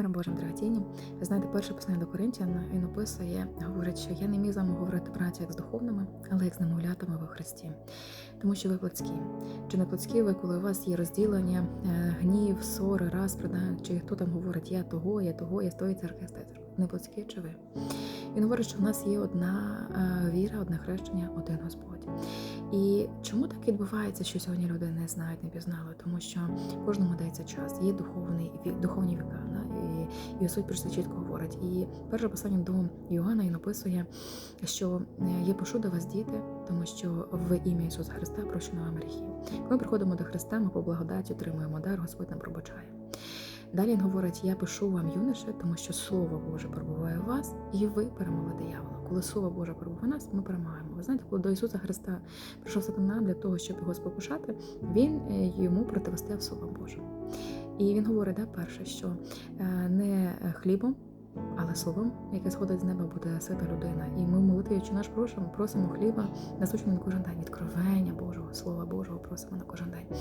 Миром Божим дорогоцінні. Ви знаєте, перше послання до Коринтян він описує, говорить, що я не міг з вами говорити браті як з духовними, але як з немовлятами во Христі. Тому що ви плотські. Чи не плотські ви, коли у вас є розділення, е, гнів, ссори, розприда, чи хто там говорить, я того, я того, я з тої церкви, я з. Не плотські чи ви? Він говорить, що в нас є одна е, віра, одне хрещення, один Господь. І чому так відбувається, що сьогодні люди не знають, не пізнали? Тому що кожному дається час, є духовний духовні віка. І, і Господь про це чітко говорить. І перше послання до Йоганна він описує, що е, я пишу до вас, діти, тому що в ім'я Ісуса Христа прощено вам гріхи. Коли ми приходимо до Христа, ми по благодаті отримуємо дар, Господь нам пробачає. Далі він говорить: Я пишу вам, юнише, тому що Слово Боже перебуває в вас, і ви перемогли диявола. Коли Слово Боже перебуває в нас, ми перемагаємо. Ви знаєте, коли до Ісуса Христа прийшов сатана для того, щоб його спокушати, він е, йому противостояв Словом Божим. І він говорить, да, перше, що е, не хлібом, але словом, яке сходить з неба, буде сита людина. І ми в молитві наш просимо, просимо хліба насущно на кожен день, відкровення Божого, Слова Божого просимо на кожен день.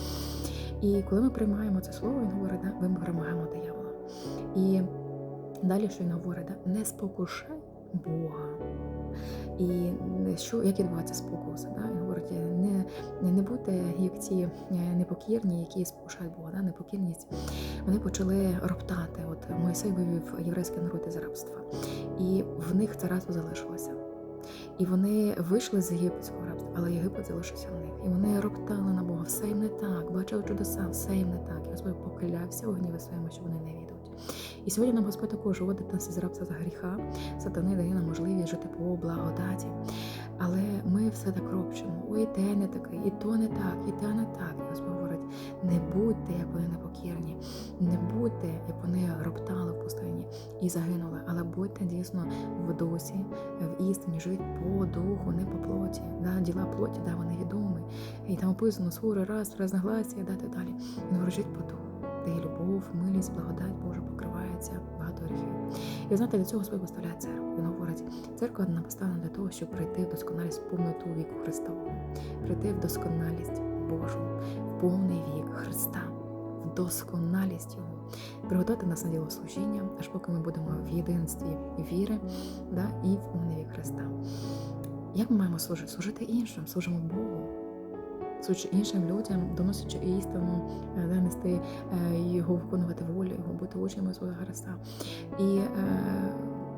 І коли ми приймаємо це слово, він говорить, да, ми перемагаємо диявола. І далі, що він говорить, да, не спокушай Бога. І що, як відбувається спокуса? Да? Він говорить, не, не, будьте як ці е, непокірні, які спокушають Бога, да? непокірність. Вони почали роптати. От Мойсей вивів єврейський народ із рабства, і в них це разу залишилося. І вони вийшли з єгипетського рабства, але Єгипет залишився в них. І вони роптали на Бога, все їм не так, бачили чудеса, все їм не так. І Господь поклявся у гніві своєму, що вони не відуть. І сьогодні нам Господь також вводить нас із рабства за гріха, сатани дає нам можливість жити по благодаті. Але ми все так ропчемо. Ой, те не таке, і то не так, і те не так. І Господь говорить, не будьте, як вони непокірні, не будьте, як вони роптали в пустині і загинули, але будьте дійсно в дусі, в істині, живіть по духу, не по плоті. Да, діла плоті, да, вони відомі. І там описано сури, раз, разногласія, да, так далі. Говорить, жить по духу де є любов, милість, благодать Божа покривається багато гріхів. І знаєте, для цього Господь поставляє церкву. Він говорить, церква вона поставлена для того, щоб прийти в досконалість в повноту віку Христового, прийти в досконалість Божу, в повний вік Христа, досконалість Його, приготувати нас на діло служіння, аж поки ми будемо в єдинстві віри да, і в повний Христа. Як ми маємо служити? Служити іншим, служимо Богу служити іншим людям, доносячи істину, е, нести е, його виконувати волю, його бути учнями свого Христа. І е,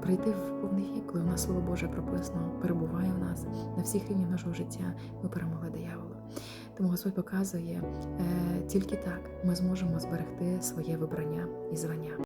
прийти в повний вік, коли у нас слово Боже прописано, перебуває в нас на всіх рівнях нашого життя. Ми перемогли диявола. Тому Господь показує, е, тільки так ми зможемо зберегти своє вибрання і звання.